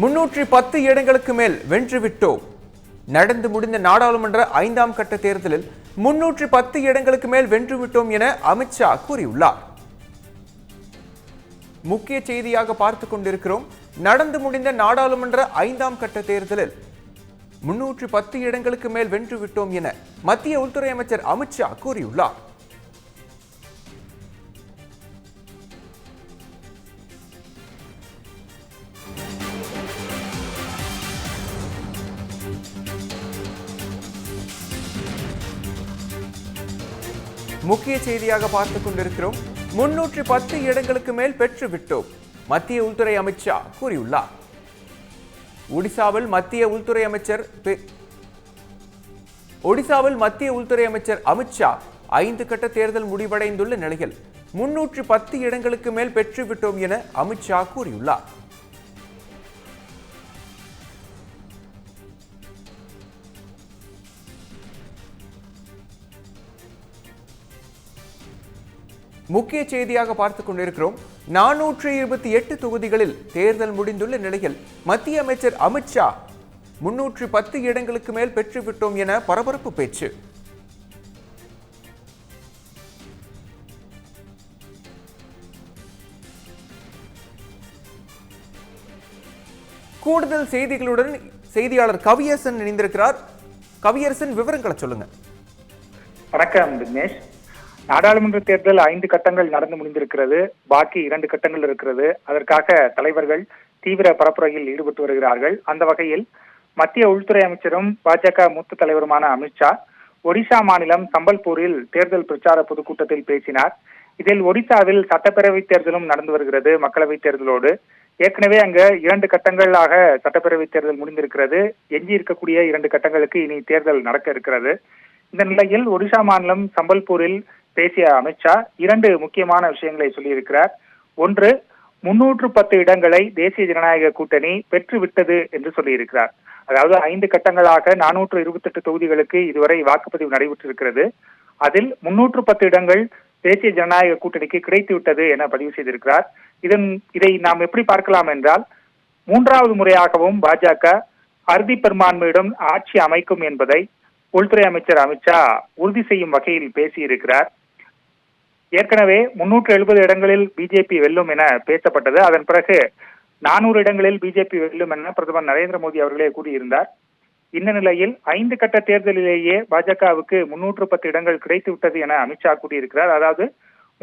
முன்னூற்றி பத்து இடங்களுக்கு மேல் வென்றுவிட்டோம். நடந்து முடிந்த நாடாளுமன்ற ஐந்தாம் கட்ட தேர்தலில் முன்னூற்றி பத்து இடங்களுக்கு மேல் வென்றுவிட்டோம் என அமித்ஷா கூறியுள்ளார். முக்கிய செய்தியாக பார்த்துக் கொண்டிருக்கிறோம். நடந்து முடிந்த நாடாளுமன்ற ஐந்தாம் கட்ட தேர்தலில் முன்னூற்றி பத்து இடங்களுக்கு மேல் வென்றுவிட்டோம் என மத்திய உள்துறை அமைச்சர் அமித்ஷா கூறியுள்ளார். முக்கிய செய்தியாக பார்த்துக் கொண்டிருக்கிறோம். முன்னூற்றி பத்து இடங்களுக்கு மேல் பெற்று விட்டோம் மத்திய உள்துறை அமைச்சா கூறியுள்ளார். ஒடிசாவில் மத்திய உள்துறை அமைச்சர் ஒடிசாவில் மத்திய உள்துறை அமைச்சர் அமித்ஷா ஐந்து கட்ட தேர்தல் முடிவடைந்துள்ள நிலையில் முன்னூற்றி பத்து இடங்களுக்கு மேல் பெற்றுவிட்டோம் என அமித்ஷா கூறியுள்ளார். முக்கிய செய்தியாக பார்த்து கொண்டிருக்கிறோம். நானூற்றி இருபத்தி எட்டு தொகுதிகளில் தேர்தல் முடிந்துள்ள நிலையில் மத்திய அமைச்சர் அமித்ஷா முன்னூற்றி பத்து இடங்களுக்கு மேல் பெற்றுவிட்டோம் என பரபரப்பு பேச்சு. கூடுதல் செய்திகளுடன் செய்தியாளர் கவியரசன் இணைந்திருக்கிறார். கவியரசன் விவரங்களை சொல்லுங்க. வணக்கம் தினேஷ் நாடாளுமன்ற தேர்தல் ஐந்து கட்டங்கள் நடந்து முடிந்திருக்கிறது. பாக்கி இரண்டு கட்டங்கள் இருக்கிறது. அதற்காக தலைவர்கள் தீவிர பரப்புரையில் ஈடுபட்டு வருகிறார்கள். அந்த வகையில் மத்திய உள்துறை அமைச்சரும் பாஜக மூத்த தலைவருமான அமித்ஷா ஒடிசா மாநிலம் சம்பல்பூரில் தேர்தல் பிரச்சார பொதுக்கூட்டத்தில் பேசினார். இதில் ஒடிசாவில் சட்டப்பேரவை தேர்தலும் நடந்து வருகிறது மக்களவைத் தேர்தலோடு. ஏற்கனவே அங்க இரண்டு கட்டங்களாக சட்டப்பேரவை தேர்தல் முடிந்திருக்கிறது. எஞ்சி இருக்கக்கூடிய இரண்டு கட்டங்களுக்கு இனி தேர்தல் நடக்க இருக்கிறது. இந்த நிலையில் ஒடிசா மாநிலம் சம்பல்பூரில் பேசிய அமித்ஷா இரண்டு முக்கியமான விஷயங்களை சொல்லியிருக்கிறார். ஒன்று முன்னூற்று பத்து இடங்களை தேசிய ஜனநாயக கூட்டணி பெற்றுவிட்டது என்று சொல்லியிருக்கிறார். அதாவது ஐந்து கட்டங்களாக நானூற்று இருபத்தெட்டு தொகுதிகளுக்கு இதுவரை வாக்குப்பதிவு நடைபெற்றிருக்கிறது. அதில் முன்னூற்று பத்து இடங்கள் தேசிய ஜனநாயக கூட்டணிக்கு கிடைத்துவிட்டது என பதிவு செய்திருக்கிறார். இதன் இதை நாம் எப்படி பார்க்கலாம் என்றால் மூன்றாவது முறையாகவும் பாஜக அறுதி பெரும்பான்மையுடன் ஆட்சி அமைக்கும் என்பதை உள்துறை அமைச்சர் அமித்ஷா உறுதி செய்யும் வகையில் பேசியிருக்கிறார். ஏற்கனவே முன்னூற்று எழுபது இடங்களில் பிஜேபி வெல்லும் என பேசப்பட்டது. அதன் பிறகு நானூறு இடங்களில் பிஜேபி வெல்லும் என பிரதமர் நரேந்திர மோடி அவர்களே கூறியிருந்தார். இந்த நிலையில் ஐந்து கட்ட தேர்தலிலேயே பாஜகவுக்கு முன்னூற்று பத்து இடங்கள் கிடைத்து விட்டது என அமித்ஷா கூறியிருக்கிறார். அதாவது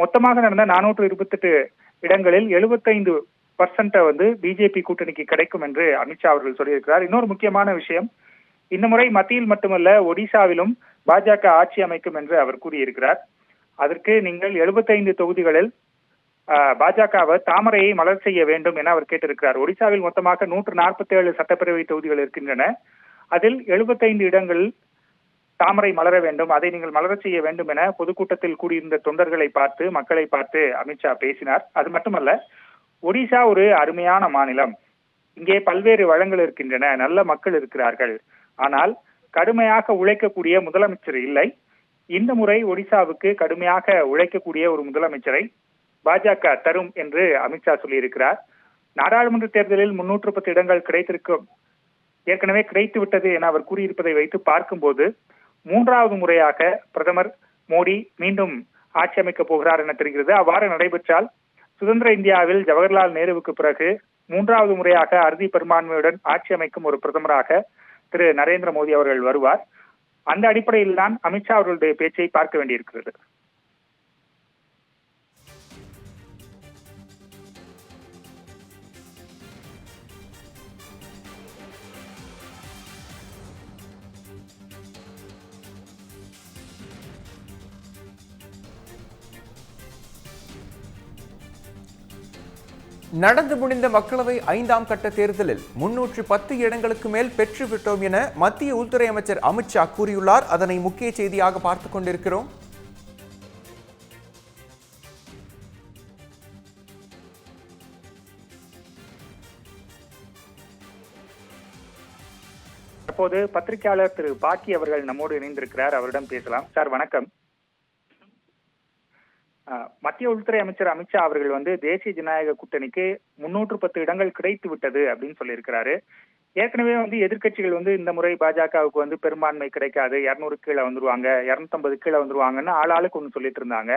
மொத்தமாக நடந்த நானூற்று இருபத்தெட்டு இடங்களில் எழுபத்தைந்து பர்சன்ட வந்து பிஜேபி கூட்டணிக்கு கிடைக்கும் என்று அமித்ஷா அவர்கள் சொல்லியிருக்கிறார். இன்னொரு முக்கியமான விஷயம் இந்த முறை மத்தியில் மட்டுமல்ல ஒடிசாவிலும் பாஜக ஆட்சி அமைக்கும் என்று அவர் கூறியிருக்கிறார். அதற்கு நீங்கள் எழுபத்தைந்து தொகுதிகளில் பாஜகவை தாமரையை மலர் செய்ய வேண்டும் என அவர் கேட்டிருக்கிறார். ஒடிசாவில் மொத்தமாக நூற்று நாற்பத்தி ஏழு சட்டப்பேரவை தொகுதிகள் இருக்கின்றன. அதில் எழுபத்தைந்து இடங்கள் தாமரை மலர வேண்டும். அதை நீங்கள் மலர செய்ய வேண்டும் என பொதுக்கூட்டத்தில் கூடியிருந்த தொண்டர்களை பார்த்து மக்களை பார்த்து அமித்ஷா பேசினார். அது மட்டுமல்ல ஒடிசா ஒரு அருமையான மாநிலம். இங்கே பல்வேறு வளங்கள் இருக்கின்றன. நல்ல மக்கள் இருக்கிறார்கள். ஆனால் கடுமையாக உழைக்கக்கூடிய முதலமைச்சர் இல்லை. இந்த முறை ஒடிசாவுக்கு கடுமையாக உழைக்கக்கூடிய ஒரு முதலமைச்சரை பாஜக தரும் என்று அமித்ஷா சொல்லியிருக்கிறார். நாடாளுமன்ற தேர்தலில் முன்னூற்று பத்து இடங்கள் கிடைத்திருக்கும். ஏற்கனவே கிடைத்து விட்டது என அவர் கூறியிருப்பதை வைத்து பார்க்கும்போது மூன்றாவது முறையாக பிரதமர் மோடி மீண்டும் ஆட்சி அமைக்கப் போகிறார் என தெரிகிறது. அவ்வாறு நடைபெற்றால் சுதந்திர இந்தியாவில் ஜவஹர்லால் நேருவுக்கு பிறகு மூன்றாவது முறையாக அறுதி பெரும்பான்மையுடன் ஆட்சி அமைக்கும் ஒரு பிரதமராக திரு நரேந்திர மோடி அவர்கள் வருவார். அந்த அடிப்படையில் தான் அமித்ஷா அவர்களுடைய பேச்சை பார்க்க வேண்டியிருக்கிறது. நடந்து முடிந்த மக்களவை ஐந்தாம் கட்ட தேர்தலில் முன்னூற்று பத்து இடங்களுக்கு மேல் பெற்றுவிட்டோம் என மத்திய உள்துறை அமைச்சர் அமித்ஷா கூறியுள்ளார். அதனை முக்கிய செய்தியாக பார்த்துக் கொண்டிருக்கிறோம். தற்போது பத்திரிகையாளர் திரு பாக்கி அவர்கள் நம்மோடு இணைந்திருக்கிறார். அவரிடம் பேசலாம். சார் வணக்கம். மத்திய உள்துறை அமைச்சர் அமித்ஷா அவர்கள் வந்து தேசிய ஜனநாயக கூட்டணிக்கு முன்னூற்று பத்து இடங்கள் கிடைத்து விட்டது அப்படின்னு சொல்லியிருக்கிறாரு. ஏற்கனவே வந்து எதிர்க்கட்சிகள் வந்து இந்த முறை பாஜகவுக்கு வந்து பெரும்பான்மை கிடைக்காது. இருநூறு கீழே வந்துருவாங்க இருநூத்தம்பது கீழே வந்துருவாங்கன்னு ஆளாளுக்கு ஒன்று சொல்லிட்டு இருந்தாங்க.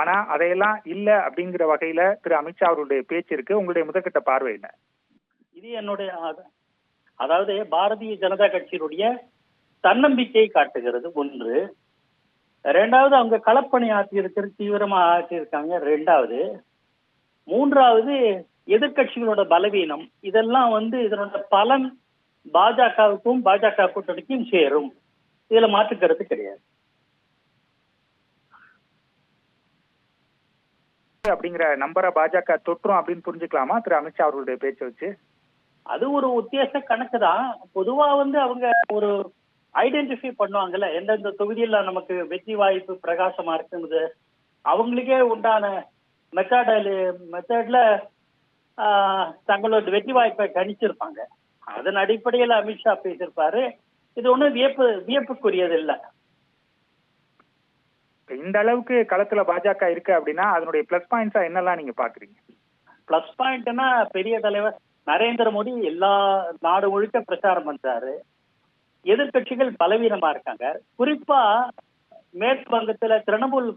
ஆனா அதையெல்லாம் இல்ல அப்படிங்கிற வகையில திரு அமித்ஷா அவருடைய பேச்சு இருக்கு. உங்களுடைய முதற்கட்ட பார்வை என்ன? இது என்னுடைய அதாவது பாரதிய ஜனதா கட்சியினுடைய தன்னம்பிக்கையை காட்டுகிறது. ஒன்று ரெண்டாவது அவங்க களப்பணி ஆற்றி இருக்கிறது தீவிரமா ஆற்றி இருக்காங்க ரெண்டாவது மூன்றாவது எதிர்க்கட்சிகளோட பலவீனம். இதெல்லாம் வந்து இதனோட பலன் பாஜகவுக்கும் பாஜக கூட்டணிக்கும் சேரும். இதுல மாற்றுக்கிறது கிடையாது. அப்படிங்கிற நம்பரை பாஜக தொற்றும் அப்படின்னு புரிஞ்சுக்கலாமா? திரு அமித்ஷா அவர்களுடைய பேச்சை வச்சு. அது ஒரு உத்தேச கணக்கு தான். பொதுவா வந்து அவங்க ஒரு ஐடென்டிஃபை பண்ணுவாங்கல்ல எந்தெந்த தொகுதியில நமக்கு வெற்றி வாய்ப்பு பிரகாசமா இருக்குது அவங்களுக்கே உண்டான மெத்தட் மெத்தட்ல தங்களோட வெற்றி வாய்ப்பை கணிச்சிருப்பாங்க. அதன் அடிப்படையில் அமித்ஷா பேசியிருப்பாரு. இது ஒன்றும் வியப்பு வியப்புக்குரியது இல்லை. இந்த அளவுக்கு களத்துல பாஜக இருக்கு அப்படின்னா அதனுடைய பிளஸ் பாயிண்ட்ஸா என்னெல்லாம் நீங்க பாக்குறீங்க? பிளஸ் பாயிண்ட்னா பெரிய தலைவர் நரேந்திர மோடி எல்லா நாடு முழுக்க பிரச்சாரம் பண்றாரு. எதிர்க்கட்சிகள் பலவீனமா இருக்காங்க. குறிப்பா மேற்கு வங்கத்துல திரிணாமுல்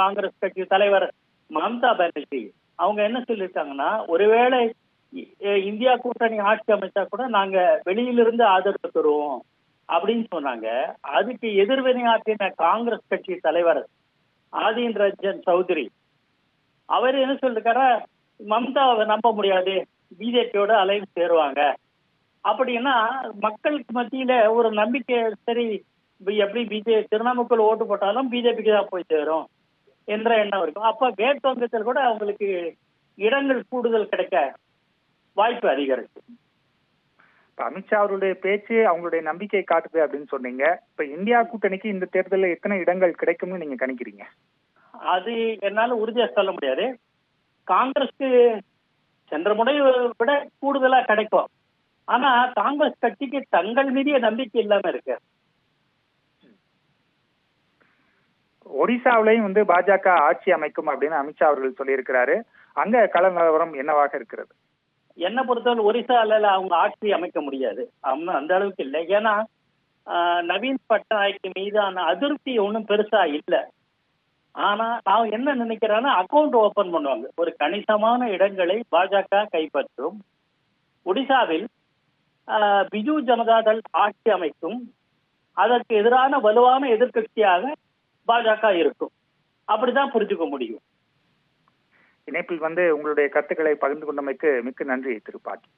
காங்கிரஸ் கட்சி தலைவர் மம்தா பானர்ஜி அவங்க என்ன சொல்லியிருக்காங்கன்னா ஒருவேளை இந்தியா கூட்டணி ஆட்சி அமைச்சா கூட நாங்க வெளியிலிருந்து ஆதரவு தருவோம் அப்படின்னு சொன்னாங்க. அதுக்கு எதிர்வினையாற்றின காங்கிரஸ் கட்சி தலைவர் ஆதீன் ரஞ்சன் சௌத்ரி அவர் என்ன சொல்லிருக்காரா மம்தாவை நம்ப முடியாது பிஜேபியோட அலைன்ஸ் சேருவாங்க. அப்படின்னா மக்களுக்கு மத்தியில ஒரு நம்பிக்கை சரி எப்படி பிஜே திரிணாமுக்கள் ஓட்டு போட்டாலும் பிஜேபிக்கு தான் போய் சேரும் என்ற எண்ணம் இருக்கும். அப்ப மேற்கு வங்கத்தில் கூட அவங்களுக்கு இடங்கள் கூடுதல் கிடைக்க வாய்ப்பு இப்ப அமித்ஷா அவருடைய பேச்சு அவங்களுடைய நம்பிக்கை காட்டுது அப்படின்னு சொன்னீங்க. இப்ப இந்தியா கூட்டணிக்கு இந்த தேர்தலில் எத்தனை இடங்கள் கிடைக்கும்னு நீங்க கணிக்கிறீங்க? அது என்னால உறுதியா சொல்ல முடியாது. காங்கிரஸ்க்கு சென்ற முறை விட கூடுதலா கிடைக்கும். ஆனா காங்கிரஸ் கட்சிக்கு தங்கள் மீதிய நம்பிக்கை இல்லாம இருக்கு. ஒடிசாவிலையும் வந்து பாஜக ஆட்சி அமைக்கும் அப்படின்னு அமித்ஷா அவர்கள் சொல்லியிருக்கிறாரு. அங்க கள நிலவரம் என்னவாக இருக்கிறது? என்ன பொறுத்தவரை ஒரிசால அவங்க ஆட்சி அமைக்க முடியாது. அந்த அளவுக்கு இல்லை. ஏன்னா நவீன் பட்நாயக் மீதான அதிருப்தி ஒன்றும் பெருசா இல்லை. ஆனா நான் என்ன நினைக்கிறேன்னா அக்கவுண்ட் ஓபன் பண்ணுவாங்க. ஒரு கணிசமான இடங்களை பாஜக கைப்பற்றும். ஒடிசாவில் பிஜு ஜனதாதள் ஆட்சி அமைக்கும். அதற்கு எதிரான வலுவான எதிர்கட்சியாக பாஜக இருக்கும். அப்படிதான் புரிஞ்சுக்க முடியும். இணைப்பில் வந்து உங்களுடைய கருத்துக்களை பகிர்ந்து கொண்டமைக்கு மிக்க நன்றி திரு பாட்டி.